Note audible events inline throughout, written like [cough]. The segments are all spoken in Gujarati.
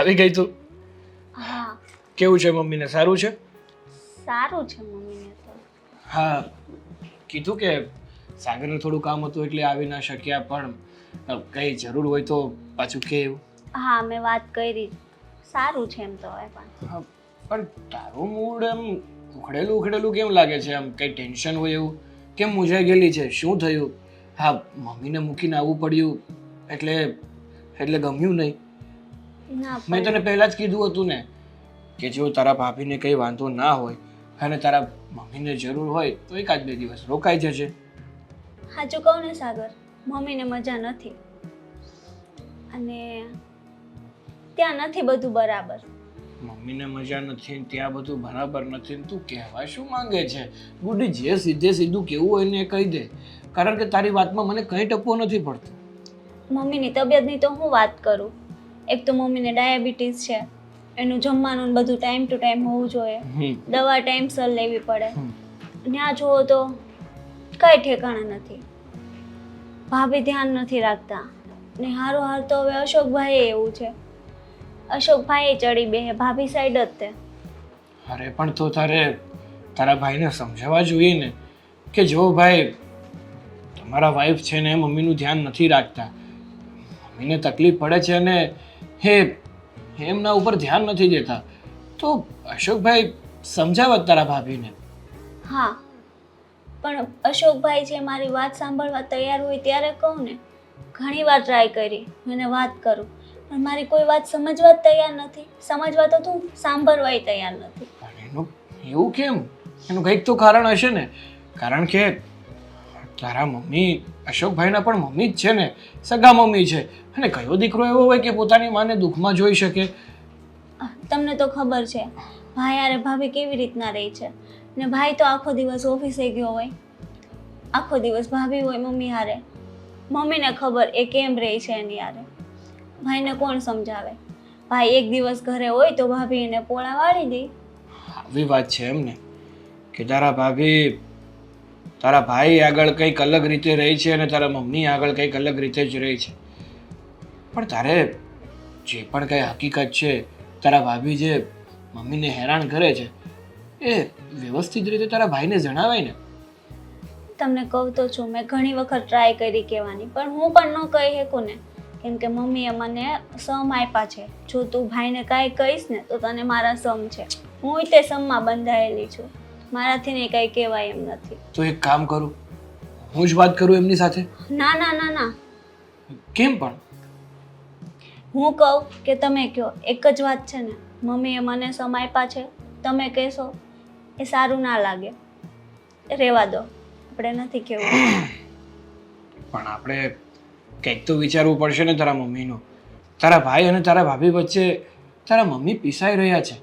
આવી ગઈ તું? હા. કેવું છે મમ્મીને? સારું છે? સારું છે મમ્મીને તો. હા. કીધું કે સાગરને થોડું કામ હતું એટલે આવી ના શક્યા પણ કંઈ જરૂર હોય તો પાછું કે એવું. હા મેં વાત કરી. સારું છે એમ તો હવે પણ. પણ તારું મૂડ એમ ઉખડેલું ઉખડેલું કેમ લાગે છે? આમ કંઈ ટેન્શન હોય એવું? કેમ મૂંઝાઈ ગયેલી છે? શું થયું? હા મમ્મીને મૂકીને આવવું પડ્યું. એટલે એટલે ગમ્યું નહીં. મેં તને પહેલાં જ કીધું હતું ને કે જો તારા ભાભીને કંઈ વાંધો ના હોય અને તારા મમ્મીને જરૂર હોય તો એકાદ બે દિવસ રોકાઈ જશે સાચું કહું ને સાગર મમ્મીને મજા નથી. અને ત્યાં નથી બધું બરાબર. મમ્મીને મજા નથી ત્યાં બધું બરાબર નથી ને તું કહેવા શું માંગે છે? ગુડી જે સીધે સીધું કેવું હોય ને કહી દે. કારણ કે તારી વાતમાં મને કંઈ ટપવો નથી પડતો. મમ્મીની તબિયતની તો હું વાત કરું. એક તો મમ્મીને ડાયાબિટીસ છે. એનું જમવાનું બધું ટાઈમ ટુ ટાઈમ હોવું જોઈએ. દવા ટાઈમસર લેવી પડે. ત્યાં જુઓ તો કઈ ઠેકાણા નથી. ભાભી ધ્યાન નથી રાખતા. ને હારો હાર તો હવે અશોકભાઈ એવું છે. અશોકભાઈ ચડી બે ભાભી સાઈડ જ તે. અરે પણ તો તારે તારા ભાઈને સમજાવવા જોઈએ ને કે જો ભાઈ તમારા વાઈફ છે ને મમ્મીનું ધ્યાન નથી રાખતા. મમ્મીને તકલીફ પડે છે અને હે એમના ઉપર ધ્યાન નથી દેતા. તો અશોકભાઈ સમજાવત તારા ભાભીને. હા પણ અશોકભાઈ જે મારી વાત સાંભળવા તૈયાર હોય ત્યારે કહું ને ઘણી વાર ટ્રાય કરી અને વાત કરું. પણ મારી કોઈ વાત સમજવા જ તૈયાર નથી. સમજવા તો તું સાંભળવાય તૈયાર નથી. એનું એવું કેમ? એનું કંઈક તો કારણ હશે ને. કારણ કે તારા મમ્મી અશોકભાઈના પણ મમ્મી જ છે ને? સગા મમ્મી છે. અને કયો દીકરો એવો હોય કે પોતાની માને દુઃખમાં જોઈ શકે? તમને તો ખબર છે ભાઈ હારે ભાભી કેવી રીતના રહી છે? ને ભાઈ તો આખો દિવસ ઓફિસે ગયો હોય. આખો દિવસ ભાભી હોય મમ્મી હારે. મમ્મીને ખબર એ કેમ રહે છે એની હારે. ભાઈને કોણ સમજાવે? ભાઈ એક દિવસ ઘરે હોય તો ભાભી એને પોળા વાળી દે. આવી વાત છે એમને. કે તારા ભાભી તારા ભાઈ આગળ કંઈક અલગ રીતે રહી છે અને તારા મમ્મી આગળ કંઈક અલગ રીતે જ રહી છે. પણ તારે જે પણ કંઈ હકીકત છે, તારા ભાભી જે મમ્મીને હેરાન કરે છે, એ વ્યવસ્થિત રીતે તારા ભાઈને જણાવાય ને. તમને કહું તો છું, મેં ઘણી વખત ટ્રાય કરી કહેવાની, પણ હું પણ ન કહી શકું ને. કેમ કે મમ્મીએ મને સમ આપ્યા છે. જો તું ભાઈને કાંઈ કહીશ ને, તો તને મારા સમ છે. હું તે સમમાં બંધાયેલી છું. મારાથી ને કાંઈ કહેવાય એમ નથી. તો એક કામ કરું. હું જ વાત કરું એમની સાથે? ના ના ના ના. કેમ પણ? હું કહું કે તમે કહો એક જ વાત છે ને મમ્મીએ મને સમાયપા છે તમે કહેશો એ સારું ના લાગે. રહેવા દો આપણે નથી કહેવું. [clears throat] પણ આપણે કંઈક તો વિચારવું પડશે ને તારા મમ્મીનું. તારા ભાઈ અને તારા ભાભી વચ્ચે તારા મમ્મી પીસાઈ રહ્યા છે.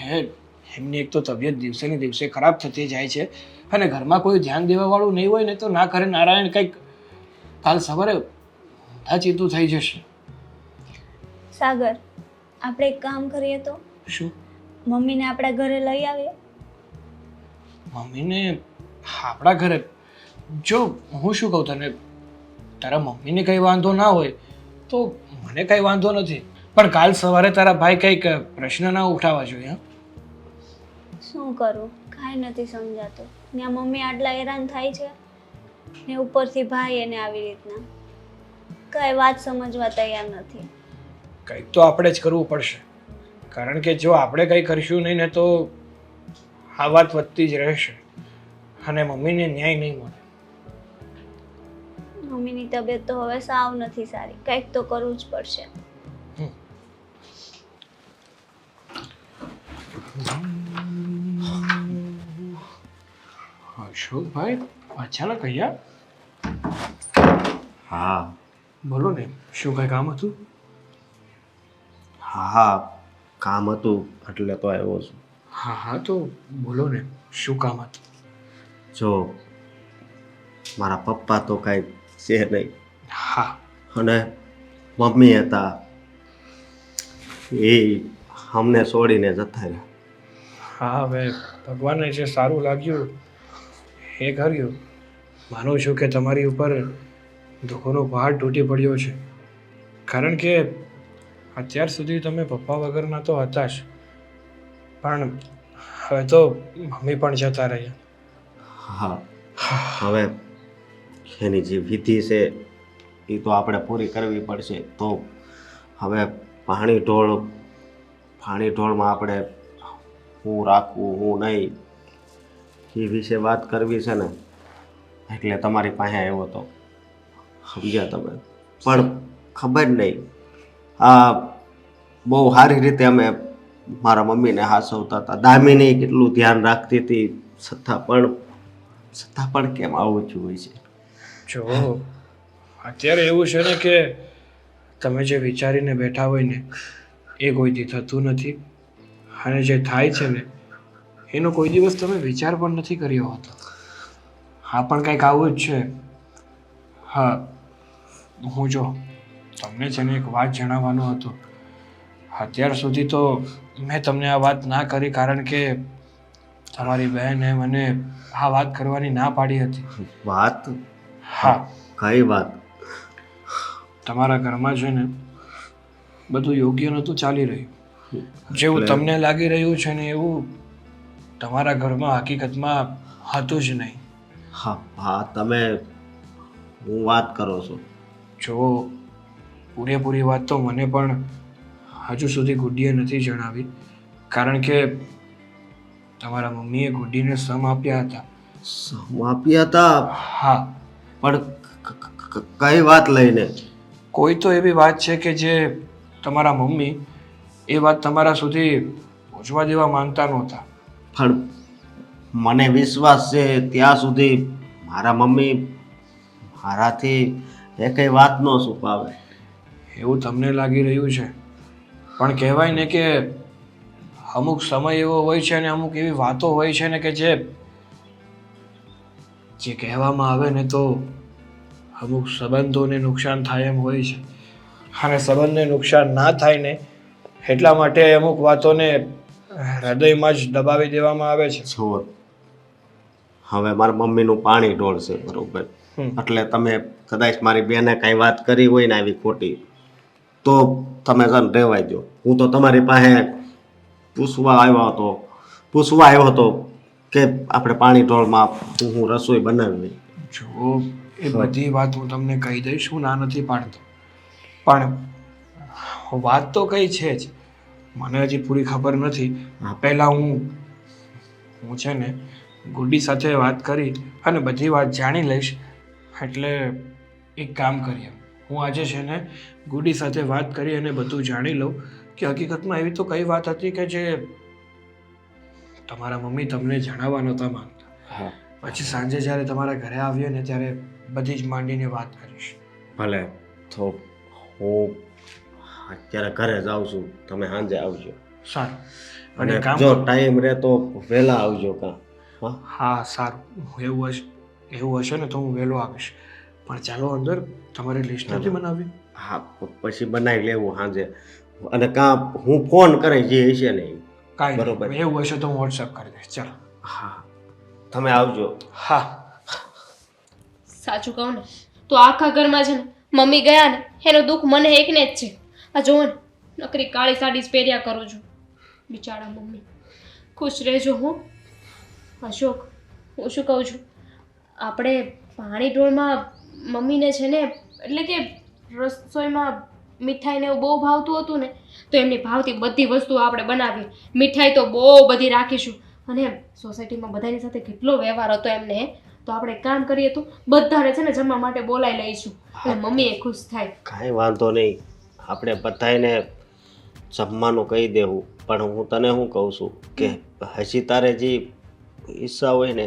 હે એમની એક તો તબિયત દિવસે ને દિવસે ખરાબ થતી જાય છે અને ઘરમાં કોઈ ધ્યાન દેવાવાળું નહીં હોય ને તો ના કરે. નારાયણ કંઈક કાલ સવારે બધા ચીતું થઈ જશે. સાગર આપણે એક કામ કરીએ તો? શું? મમ્મીને આપણા ઘરે લઈ આવીએ. મમ્મીને? આપણા ઘરે. જો હું શું કહું તને? તારા મમ્મીને કંઈ વાંધો ના હોય તો મને કંઈ વાંધો નથી. પણ કાલ સવારે તારા ભાઈ કંઈક પ્રશ્ન ના ઉઠાવવા જોઈએ હં? શું કરું? કાંઈ નથી સમજાતું. ત્યાં મમ્મી આટલા હેરાન થાય છે ને ઉપરથી ભાઈ એને આવી રીતના. કાંઈ વાત સમજવા તૈયાર નથી. કંઈક તો આપણે જ કરવું પડશે. કારણ કે જો આપણે કંઈ કરીશું નહીં ને તો આ વાત વધતી જ રહેશે. અને મમ્મીને ન્યાય નહીં મળે. મમ્મીની તબિયત તો હવે સાવ નથી સારી. કંઈક તો કરવું જ પડશે. અશોકભાઈ અચાનક અહીંયા હા. બોલો ને શું કાંઈ કામ હતું? હા હા કામ હતું એટલે તો આવ્યો છું. હા હા તો બોલો ને શું કામ હતું? જો મારા પપ્પા તો કાંઈ છે નહીં. હા. અને મમ્મી હતા. એ અમને છોડીને જતા રહ્યા. હા હવે ભગવાનને જે સારું લાગ્યું એ કર્યું માનું છું કે તમારી ઉપર દુઃખોનો પહાડ તૂટી પડ્યો છે. કારણ કે અત્યાર સુધી તમે પપ્પા વગરના તો હતા જ. પણ હવે તો મમ્મી પણ જતા રહ્યા. હા, હવે એની જે વિધિ છે, એ તો આપણે પૂરી કરવી પડશે. તો હવે પાણી ઢોળ, પાણી ઢોળમાં આપણે હું રાખવું હું નહીં એ વિશે વાત કરવી છે ને, એટલે તમારી પાસે આવ્યો હતો સમજ્યા તમે? પણ ખબર નહીં. આ બહુ સારી રીતે અમે મારા મમ્મીને હાસવતા હતા. દામિની કેટલું ધ્યાન રાખતી હતી, છતાં પણ છતાં પણ કેમ આવું જ હોય છે? જો, અત્યારે એવું છે ને કે તમે જે વિચારીને બેઠા હોય ને, એ કોઈથી થતું નથી. અને જે થાય છે ને એનો કોઈ દિવસ તમે વિચાર પણ નથી કર્યો હોતો. હા પણ કંઈક આવું જ છે. હા હું જો તમને છે ને એક વાત જણાવવાનો હતો. અત્યાર સુધી તો મેં તમને આ વાત ના કરી કારણ કે તમારી બહેને મને આ વાત કરવાની ના પાડી હતી. વાત? હા. કઈ વાત? તમારા ઘરમાં છે ને બધું યોગ્ય નહોતું ચાલી રહ્યું. જેવું તમને લાગી રહ્યું છે ને એવું તમારા ઘરમાં હકીકતમાં હતું જ નહીં. હા હા તમે હું વાત કરો છો. જો પૂરેપૂરી વાત તો મને પણ હજુ સુધી ગુડીએ નથી જણાવી કારણ કે તમારા મમ્મીએ ગુડીને સમ આપ્યા હતા. સમાપ્યા હતા? હા. પણ કઈ વાત લઈને? કોઈ તો એવી વાત છે કે જે તમારા મમ્મી એ વાત તમારા સુધી પહોંચવા દેવા માંગતા નહોતા. પણ મને વિશ્વાસ છે, ત્યાં સુધી મારા મમ્મી મારાથી એકેય વાત ન છુપાવે. એવું તમને લાગી રહ્યું છે? પણ કહેવાય ને કે અમુક સમય એવો હોય છે અને અમુક એવી વાતો હોય છે ને કે જે જે કહેવામાં આવે ને તો અમુક સંબંધોને નુકસાન થાય એમ હોય છે. અને સંબંધને નુકસાન ના થાય ને એટલા માટે અમુક વાતોને હૃદયમાં જ દબાવી દેવામાં આવે છે. જો હવે મારા મમ્મીનું પાણી ઢોળશે બરોબર. એટલે તમે કદાચ મારી બેને કાંઈ વાત કરી હોય ને આવી ખોટી તો તમે છે રહેવાય દો હું તો તમારી પાસે પૂછવા આવ્યો હતો પૂછવા આવ્યો હતો કે આપણે પાણી ઢોળમાં હું રસોઈ બનાવી. જો એ બધી વાત હું તમને કહી દઈશ હું ના નથી પાડતો. પણ વાત તો કઈ છે જ. મને હજી પૂરી ખબર નથી. પહેલાં હું હું છે ને ગુડી સાથે વાત કરી અને બધી વાત જાણી લઈશ. એટલે એક કામ કરીએ. હું આજે છે ને ગુડી સાથે વાત કરી અને બધું જાણી લઉં કે હકીકતમાં એવી તો કઈ વાત હતી કે જે તમારા મમ્મી તમને જણાવવા નહોતા માંગતા. પછી સાંજે જ્યારે તમારા ઘરે આવીએ ને ત્યારે બધી જ માંડીને વાત કરીશ. ભલે તો હું અત્યારે ઘરે જાઉં છું. તમે સાંજે આવજો. સારું. અને કામ જો ટાઈમ રહે તો વહેલા આવજો કાં. હા? હા સારું. એવું હશે એવું હશે ને તો હું વહેલો આવીશ. પણ ચાલો અંદર તમારે લિસ્ટ નથી બનાવી? હા પછી બનાવી લેવું સાંજે. અને કાં હું ફોન કરે જે હશે ને કાંઈ બરોબર. એવું હશે તો હું વોટ્સઅપ કરી દઈશ. ચાલો. હા. તમે આવજો. હા. સાચું કહું ને તો આખા ઘરમાં છે ને મમ્મી ગયા ને એનું દુઃખ મને એકને જ છે. આ જુઓ નકરી કાળી સાડી પહેર્યા કરું છું. બિચારા મમ્મી. ખુશ રહેજો હું. અશોક હું શું કહું છું? આપણે પાણી ઢોળમાં મમ્મીને છે ને એટલે કે રસોઈમાં મીઠાઈને એવું બહુ ભાવતું હતું ને તો એમની ભાવતી બધી વસ્તુ આપણે બનાવી મીઠાઈ તો બહુ બધી રાખીશું. અને સોસાયટીમાં બધાની સાથે કેટલો વ્યવહાર હતો એમને તો આપણે એક કામ કરીએ તો બધાને છે ને જમવા માટે બોલાવી લઈશું. એટલે મમ્મી એ ખુશ થાય. કાંઈ વાંધો નહીં. આપણે બધાને જમવાનું કહી દેવું પણ હું તને શું કહું છું કે હજી તારે જે ઈચ્છા હોય ને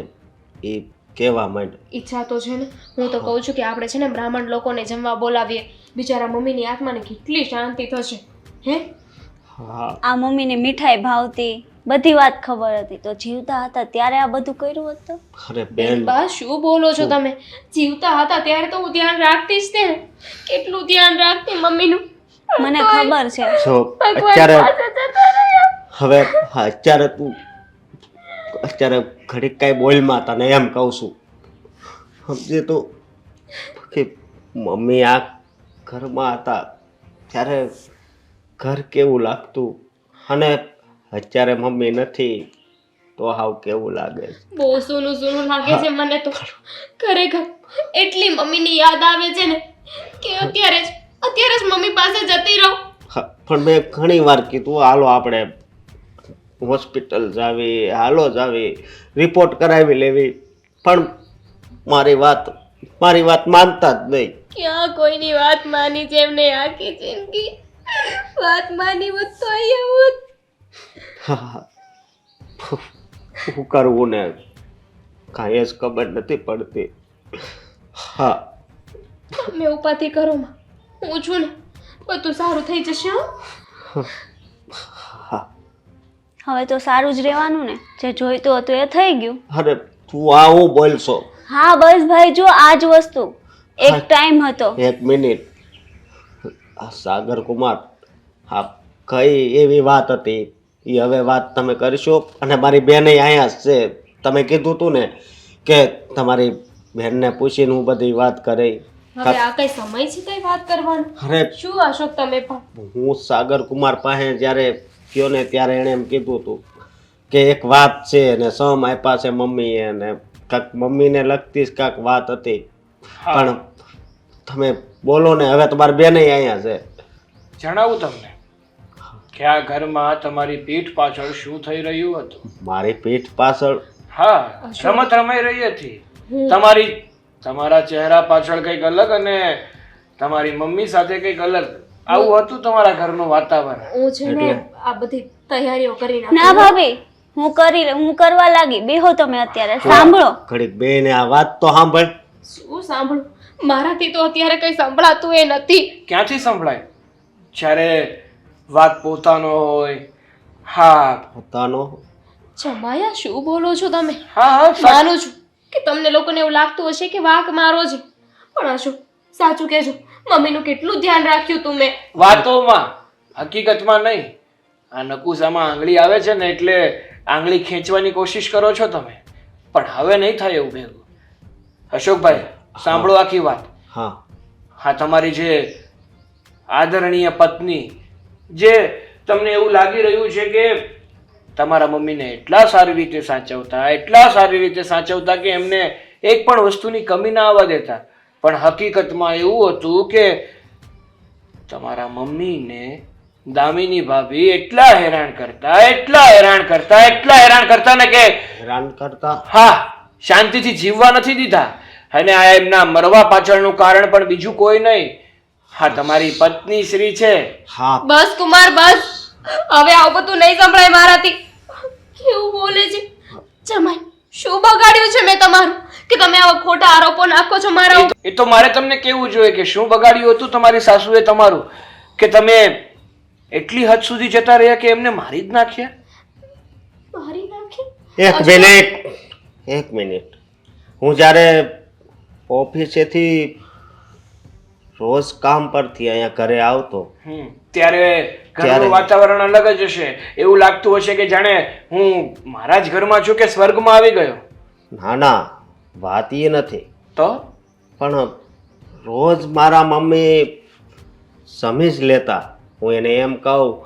એ કહેવા માંડ. ઈચ્છા તો છે ને હું તો કહું છું કે આપણે છે ને બ્રાહ્મણ લોકોને જમવા બોલાવીએ બિચારા મમ્મીની આત્માને કેટલી શાંતિ થશે હે? હા. આ મમ્મીને મીઠાઈ ભાવતી બધી વાત ખબર હતી તો જીવતા હતા ત્યારે આ બધું કર્યું હતું અરે બેન. બા શું બોલો છો તમે? જીવતા હતા ત્યારે તો હું ધ્યાન રાખતી જ તે ને કેટલું ધ્યાન રાખતી મમ્મીનું? મને ખબર છે. જો અત્યારે. હવે અત્યારે તું અત્યારે ઘડીક કાંઈ બોલમાં તને એમ કહું છું. સમજે તો? કે મમ્મી આ ઘરમાં હતા ત્યારે ઘર કેવું લાગતું? અને અત્યારે મમ્મી નથી તો હાવ કેવું લાગે બહુ સૂનું સૂનું લાગે છે મને તો. ખરેખર એટલી મમ્મીની યાદ આવે છે ને કે અત્યારે અત્યારે જ મમ્મી પાસે જતી રહું. હા, પણ મેં ઘણી વાર કીધું હાલો આપણે હોસ્પિટલ જાવી હાલો જાવી રિપોર્ટ કરાવી લેવી. પણ મારી વાત મારી વાત માનતા જ નહીં. ક્યાં કોઈની વાત માની છે એમને આખી જિંદગી વાત માની હોત તો અહીંયા હોત. હા. શું કરવું ને કાંઈ જ ખબર નથી પડતી. હા. મેં ઉપાથી કરો માં. હું છું ને બધું સારું થઈ જશે હો. હા. હવે તો સારું જ રહેવાનું ને. જે જોઈતું હતું એ થઈ ગયું. અરે તું આ હું બોલશો. હા બસ ભાઈ જો આ જ વસ્તુ. એક ટાઈમ હતો. એક મિનિટ. આ સાગર કુમાર હા કઈ એવી વાત હતી? એ હવે વાત તમે કરશો? અને મારી બેને અહીંયા છે. તમે કીધું હતું ને કે તમારી બેનને પૂછીને હું બધી વાત કરી. હવે આ કઈ સમય છે કઈ વાત કરવાનો? અરે શું અશોક તમે પણ? હું સાગર કુમાર પાસે જ્યારે ગયો ને ત્યારે એણે એમ કીધું હતું કે એક વાત છે ને સમ આપ્યા છે મમ્મીએ અને કાંક મમ્મીને લગતી જ કાંક વાત હતી. પણ તમે બોલો ને હવે તમારી બેને અહીંયા છે. જણાવું તમને કે આ ઘરમાં તમારી પીઠ પાછળ શું થઈ રહ્યું હતું? મારી પીઠ પાછળ? હા રમત રમાઈ રહી હતી. તમારી તમારા ચહેરા પાછળ કંઈક અલગ અને તમારી મમ્મી સાથે કંઈક અલગ. આવું હતું તમારા ઘરનું વાતાવરણ? હું છે ને આ બધી તૈયારીઓ કરી ના ભાભી હું કરી હું કરવા લાગી. બેહો તમે અત્યારે સાંભળો. ઘડીક બેને આ વાત તો સાંભળ. શું સાંભળું? મારાથી તો અત્યારે કંઈ સંભળાતું એ નથી. ક્યાંથી સંભળાય? જ્યારે વાત પોતાનો હોય હા. પોતાનો? જમાયા શું બોલો છો તમે? હા હા માનું છું. કે તમને લોકોને એવું લાગતું હશે કે વાક મારો જ પણ અશોક સાચું કહેજો મમ્મીનું કેટલું ધ્યાન રાખ્યું તું મેં. વાતોમાં હકીકતમાં નહીં. આ નકુસામાં આંગળી આવે છે ને એટલે આંગળી ખેંચવાની કોશિશ કરો છો તમે. પણ હવે નહીં થાય એવું ભેગું. અશોકભાઈ સાંભળો આખી વાત. હા. હા તમારી જે આદરણીય પત્ની જે તમને એવું લાગી રહ્યું છે કે તમારા મમ્મીને એટલા સારી રીતે સાચવતા એટલા સારી રીતે સાચવતા કે એમને એક પણ વસ્તુની કમી ના આવવા દેતા. પણ હકીકતમાં એવું હતું કે તમારા મમ્મીને દામિની ભાભી એટલા હેરાન કરતા એટલા હેરાન કરતા એટલા હેરાન કરતા ને કે હેરાન કરતા. હા શાંતિથી જીવવા નથી દીધા. અને આ એમના મરવા પાછળનું કારણ પણ બીજું કોઈ નહીં. હા તમારી પત્ની શ્રી છે. હા. બસ કુમાર બસ. હવે આવું બધું નહીં સંભળાય મારાથી. કેવું બોલે છે? જમાઈ શું બગાડ્યું છે મેં તમારું? કે તમે આવા ખોટા આરોપો નાખો છો મારા ઉપર? એ તો મારે તમને કેવું જોઈએ કે શું બગાડ્યું હતું તમારી સાસુએ તમારું? કે તમે એટલી હદ સુધી જતા રહ્યા કે એમને મારી જ નાખ્યા મારી નાખી? એક મિનિટ એક મિનિટ. હું જ્યારે ઓફિસેથી રોજ કામ પરથી અહીંયા ઘરે આવતો ત્યારે. ઘરનું વાતાવરણ અલગ જ હશે. એવું લાગતું હશે કે જાણે હું મારા જ ઘરમાં છું કે સ્વર્ગમાં આવી ગયો? ના ના વાત એ નથી. તો? પણ રોજ મારા મમ્મી સમી જ લેતા. હું એને એમ કહું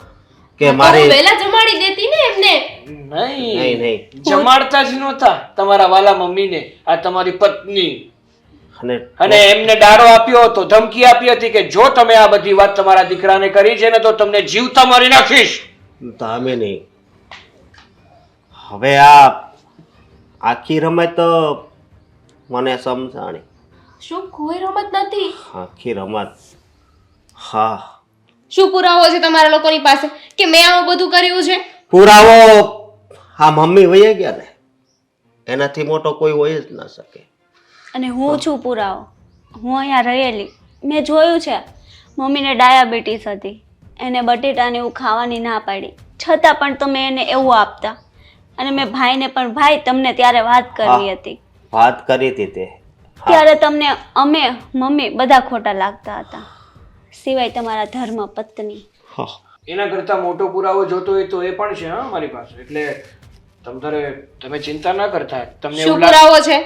કે મારે વહેલા જમાડી દેતી ને એમને? નહીં. નહીં નહીં. જમાડતા જ નહોતા તમારા વાલા મમ્મીને. આ તમારી પત્ની. અને અને એમને ડારો આપ્યો હતો ધમકી આપી હતી કે જો તમે આ બધી વાત તમારા દીકરાને કરી છે ને તો તમને જીવતા મારી નાખીશ. દામિની હવે આ આખી રમત મને સમજાણી. શું કોઈ રમત નથી? આખી રમત? હા. શું પુરાવો છે તમારા લોકોની પાસે? કે મેં આવું બધું કર્યું છે? પુરાવો આ મમ્મી વહી ગયા ને. એનાથી મોટો કોઈ હોય જ ના શકે. અને હું છું પુરાવો. હું અહીંયા રહેલી. મેં જોયું છે મમ્મીને ડાયાબિટીસ હતી. એને બટેટાને એવું ખાવાની ના પાડી. છતાં પણ તમે એને એવું આપતા. અને મેં ભાઈને પણ ભાઈ તમને ત્યારે વાત કરવી હતી. વાત કરી હતી તે. ત્યારે તમને અમે મમ્મી બધા ખોટા લાગતા હતા. સિવાય તમારા ધર્મ પત્ની. એના કરતા મોટો પુરાવો જોતો હોય તો એ પણ છે હા મારી પાસે. એટલે તમારે તમે ચિંતા ના કરતા. તમને શું પુરાવો છે?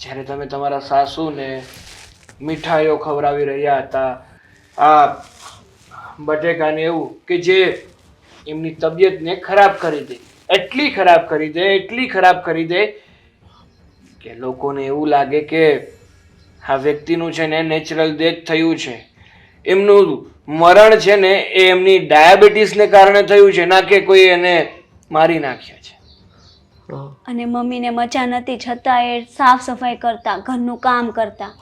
જ્યારે તમે તમારા સાસુને મીઠાઈઓ ખવડાવી રહ્યા હતા, આ બટેકાને એવું કે જે એમની તબિયતને ખરાબ કરી દે, એટલી ખરાબ કરી દે, એટલી ખરાબ કરી દે કે લોકોને એવું લાગે કે આ વ્યક્તિનું છે ને નેચરલ ડેથ થયું છે. એમનું મરણ છે ને એ એમની ડાયાબિટીસને કારણે થયું છે. ના કે કોઈ એને મારી નાખ્યા છે. અને મમ્મીને મજા નથી છતાં એ સાફ સફાઈ કરતા ઘરનું કામ કરતા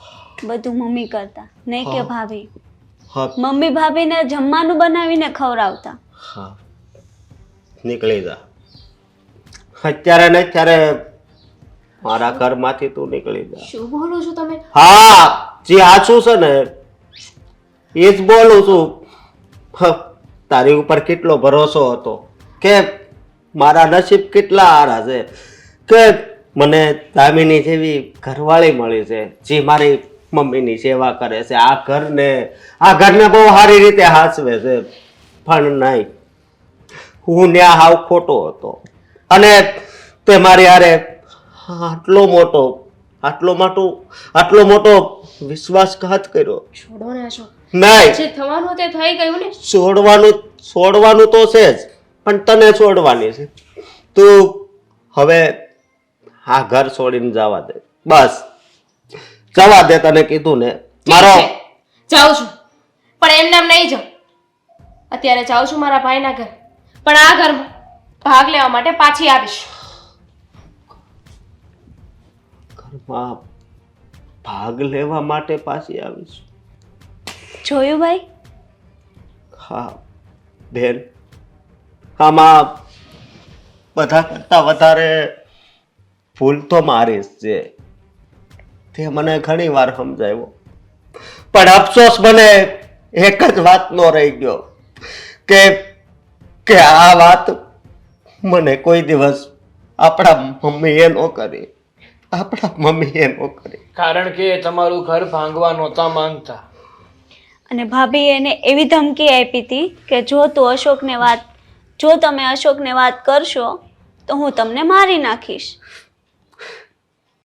બધું મમ્મી કરતા. નહીં કે ભાભી. મમ્મી ભાભીને જમવાનું બનાવીને ખવડાવતા. હા. નીકળી જા. અત્યારે ને અત્યારે મારા ઘરમાંથી તું નીકળી જા. શું બોલો છો તમે? હા જે આછું છે ને એ જ બોલું છું. તારી ઉપર કેટલો ભરોસો હતો? કે મારા નસીબ કેટલા હાર છે. કે મને દામિની જેવી ઘરવાળી મળી છે જે મારી મમ્મીની સેવા કરે છે. આ ઘરને આ ઘરને બહુ સારી રીતે હાસવે છે. પણ નહીં હું ત્યાં હાવ ખોટો હતો. અને તે મારી હારે આટલો મોટો આટલો મોટો આટલો મોટો વિશ્વાસઘાત કર્યો. છોડો ને અશોક નહીં. જે થવાનું તે થઈ ગયું ને? છોડવાનું છોડવાનું તો છે જ. પણ તને છોડવાની છે. તું હવે આ ઘર છોડીને જવા દે. બસ. જવા દે તને કીધું ને. મારો જાઉં છું. પણ એમને એમ નહીં જાઉં. અત્યારે જાઉં છું મારા ભાઈના ઘર. પણ આ ઘરમાં ભાગ લેવા માટે પાછી આવીશ. ઘરમાં ભાગ લેવા માટે પાછી આવીશ. જોયું ભાઈ? હા બેન. આમાં બધા કરતાં વધારે ભૂલ તો મારી જ છે. તે મને ઘણી વાર સમજાવ્યો પણ અફસોસ મને એક જ વાતનો રહી ગયો કે કે આ વાત મને કોઈ દિવસ આપણા મમ્મીએ ન કરી. આપણા મમ્મીએ ન કરી. કારણ કે તમારું ઘર ભાંગવા નહોતા માંગતા. અને ભાભીએ એને એવી ધમકી આપી હતી કે જો તું અશોકને વાત જો તમે અશોકને વાત કરશો તો હું તમને મારી નાખીશ.